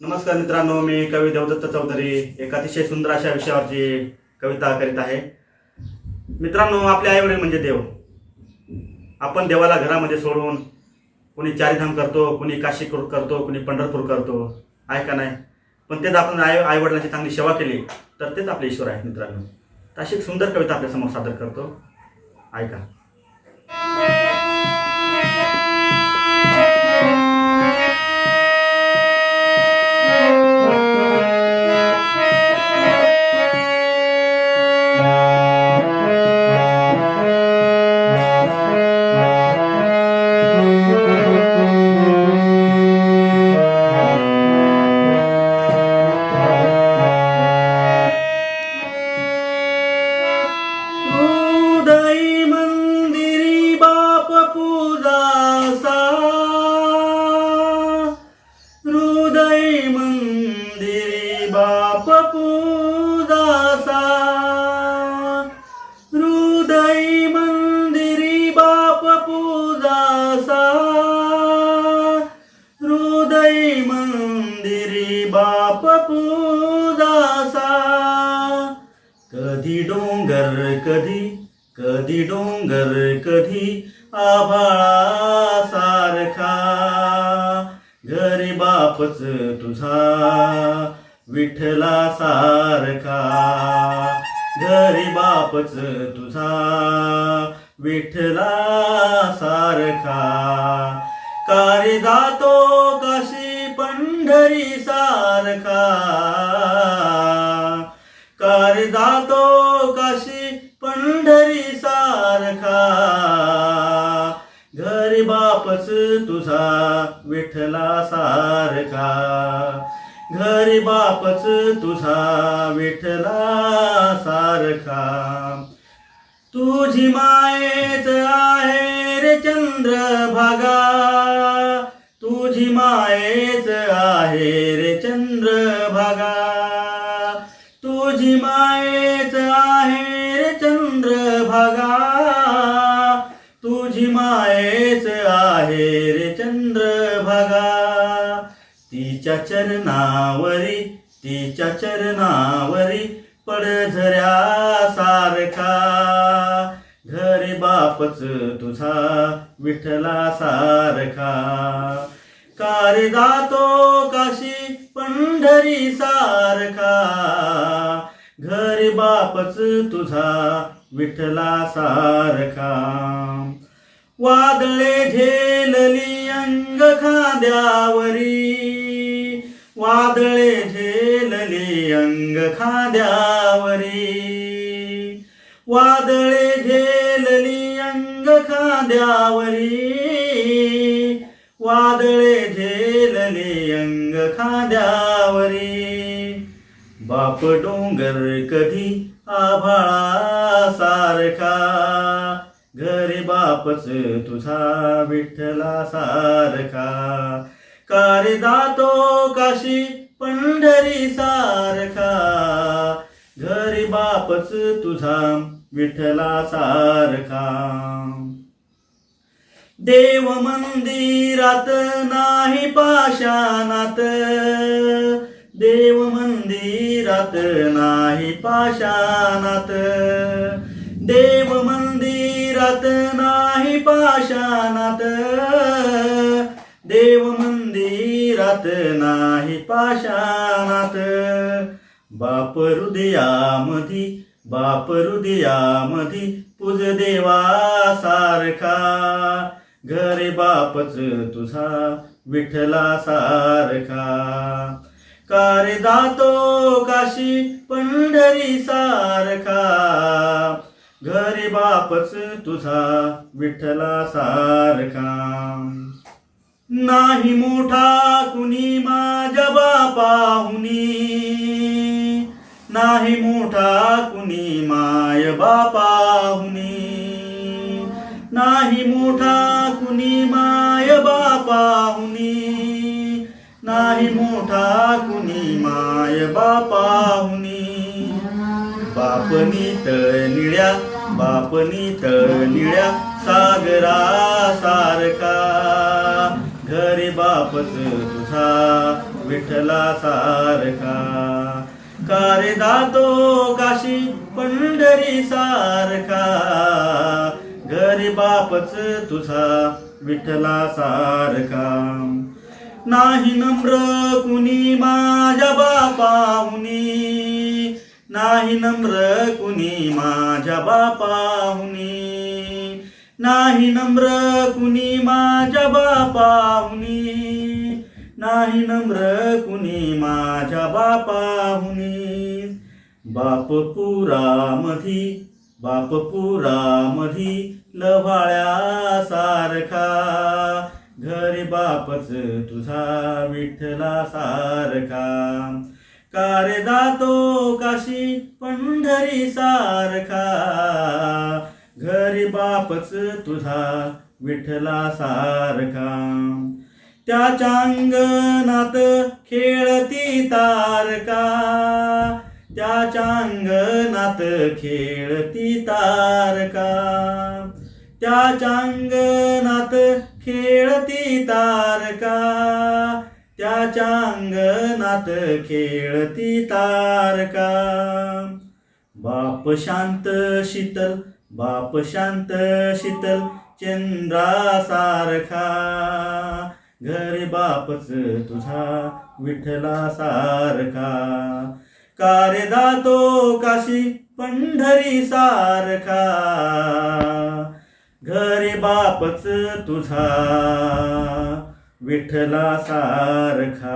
नमस्कार मित्रांनो मी कवी देवदत्त चौधरी एक अतिशय सुंदर अशा विषयावरची कविता करीत आहे. मित्रांनो आपले आईवडील म्हणजे देव. आपण देवाला घरामध्ये सोडून कोणी चारिधाम करतो कोणी काशी करतो कोणी पंढरपूर करतो आहे का नाही? पण तेच आपण आई आईवडिलांची चांगली सेवा केली तर तेच आपले ईश्वर आहेत मित्रांनो. तर अशी एक सुंदर कविता आपल्यासमोर सादर करतो. ऐका. पूजासा हृदय मंदिरी बाप पूजासा. हृदय मंदिरी बाप पूजासा. कधी डोंगर कधी कधी डोंगर कधी आभाळा सारखा घरी बापच तुझा. विठला सारखा घरी बापच तुझा. विठला सारखा कारी जातो काशी पंढरी सारखा. कार जातो काशी पंढरी सारखा. घरी बापच तुझा. विठला सारखा घरी बापच तुझा विठला सारखा. तुझी मायेच आहे रे चंद्रभागा. तुझी मायेच आहे रे चंद्रभागा. तुझी मायेच आहे रे चंद्रभागा. तुझी मायेच आहे रे चंद्र तिच्या चरणावरी तिच्या चरणावरी पडझऱ्या सारखा. घरी बापच तुझा विठ्ठला सारखा. कार जातो काशी पंढरी सारखा. घरी बापच तुझा विठ्ठला सारखा. वादळे झेलली रंग खांद्यावरी. वादळे झेलले अंग खांद्यावरी. वादळे झेलली अंग खांद्यावरी. वादळे झेलले अंग खांद्यावरी. बाप डोंगर कधी आभाळा सारखा बापच तुझा विठ्ठला सारखा. कारिदातो काशी पंढरी सारखा. घरी बापच तुझा विठ्ठला सारखा. देव मंदिरात नाही पाषाणात. देव मंदिरात नाही पाषाणात. देव मंदिर मंदिरात नाही पाषाणात. देव मंदिरात नाही पाषाणात. बाप हृदयामधी बाप हृदयामधी पूज देवा सारखा. घरे बापच तुझा विठला सारखा. कारे दातो काशी पंढरी सारखा. घरी बापच तुझा विठ्ठला सारखा. नाही मोठा कुणी माझ्या बापाहुनी. नाही मोठा कुणी माय बापाहुनी. नाही मोठा कुणी माय बापाहुनी. नाही मोठा कुणी माय बापाहुनी. बापनी तळ निळ्या बापनी तळ निळ्या सागरा सारखा घरी बापच तुझा विठ्ठला सारखा कारे दातो काशी पंढरी सारखा घरी बापच तुझा विठ्ठला सारखा नाही नम्र कुणी माझ्या बापाहुनी. नाही नम्र कुणी माझ्या बापाहुनी. नाही नम्र कुणी माझ्या बापाहुनी. नाही नम्र कुणी माझ्या बापाहुनी. बापपुरामधी बापपुरामधी लव्हाळ्या सारखा घरी बापच तुझा विठ्ठला सारखा कारे दातो काशी पंढरी सारखा. घरी बापच तुझा विठला सारखा. त्याच्या अंगणात खेळती तारका. त्याच्या अंगणात खेळती तारका. त्याच्या अंगणात खेळती तारका. त्याच्या अंगणात खेळती तारका. बाप शांत शीतल बाप शांत शीतल चंद्रासारखा. घर बापच तुझा विठला सारखा कारे दातो काशी पंढरी सारखा घरे बापच तुझा विठला सारखा